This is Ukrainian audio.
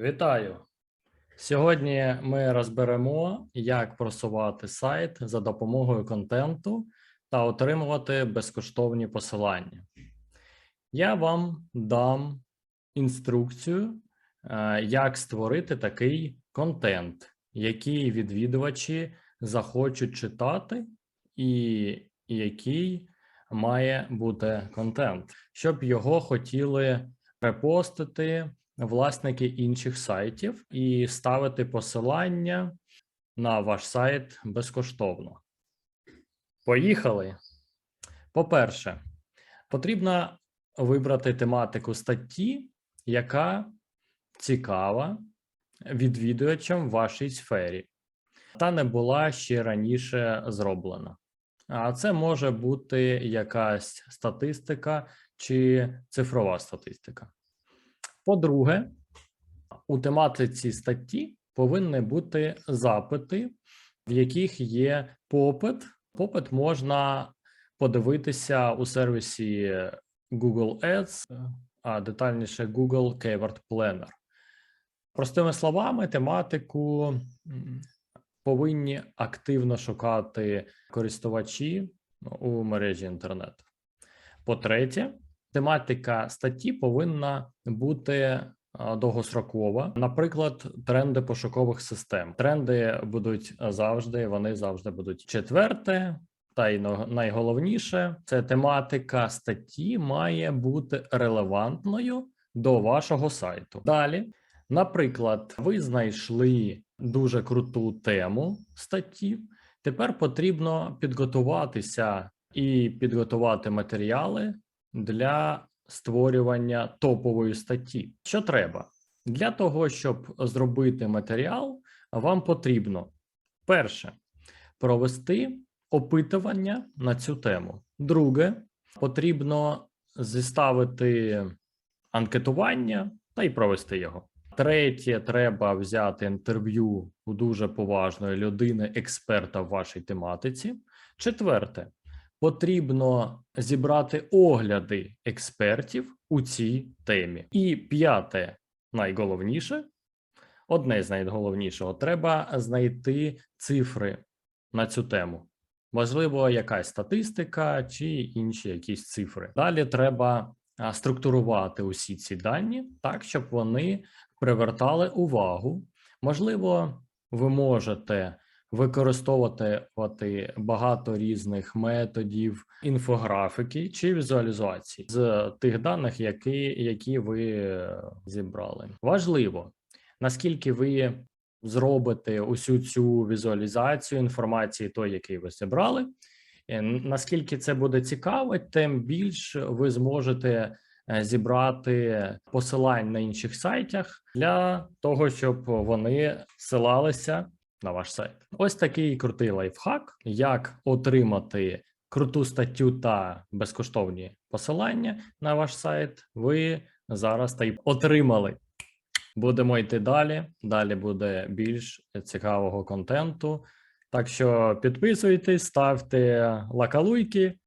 Вітаю! Сьогодні ми розберемо, як просувати сайт за допомогою контенту та отримувати безкоштовні посилання. Я вам дам інструкцію, е, як створити такий контент, який відвідувачі захочуть читати, і який має бути контент, щоб його хотіли репостити власники інших сайтів і ставити посилання на ваш сайт безкоштовно. Поїхали. По-перше, потрібно вибрати тематику статті, яка цікава відвідувачам в вашій сфері, та не була ще раніше зроблена. А це може бути якась статистика чи цифрова статистика. По-друге, у тематиці статті повинні бути запити, в яких є попит. Попит можна подивитися у сервісі Google Ads, а детальніше Google Keyword Planner. Простими словами, тематику повинні активно шукати користувачі у мережі інтернету. По-третє, тематика статті повинна бути довгострокова. Наприклад, тренди пошукових систем. Тренди будуть завжди, вони завжди будуть четверте. Та й найголовніше, це тематика статті має бути релевантною до вашого сайту. Далі, наприклад, ви знайшли дуже круту тему статті. Тепер потрібно підготуватися і підготувати матеріали для створювання топової статті. Що треба? Для того, щоб зробити матеріал, вам потрібно перше провести опитування на цю тему. Друге, потрібно зіставити анкетування та й провести його. Третє, треба взяти інтерв'ю у дуже поважної людини, експерта в вашій тематиці. Четверте, потрібно зібрати огляди експертів у цій темі. І п'яте, найголовніше, одне з найголовнішого, треба знайти цифри на цю тему. Можливо, якась статистика чи інші якісь цифри. Далі треба структурувати усі ці дані так, щоб вони привертали увагу. Можливо, ви можете використовувати багато різних методів інфографіки чи візуалізації з тих даних, які, які ви зібрали. Важливо, наскільки ви зробите усю цю візуалізацію інформації, той, який ви зібрали. Е, Наскільки це буде цікаво, тим більш ви зможете е, зібрати посилань на інших сайтах для того, щоб вони ссилалися на ваш сайт. Ось такий крутий лайфхак, як отримати круту статтю та безкоштовні посилання на ваш сайт. Ви зараз та й отримали. Будемо йти далі. Далі буде більш цікавого контенту. Так що підписуйтесь, ставте лакалуйки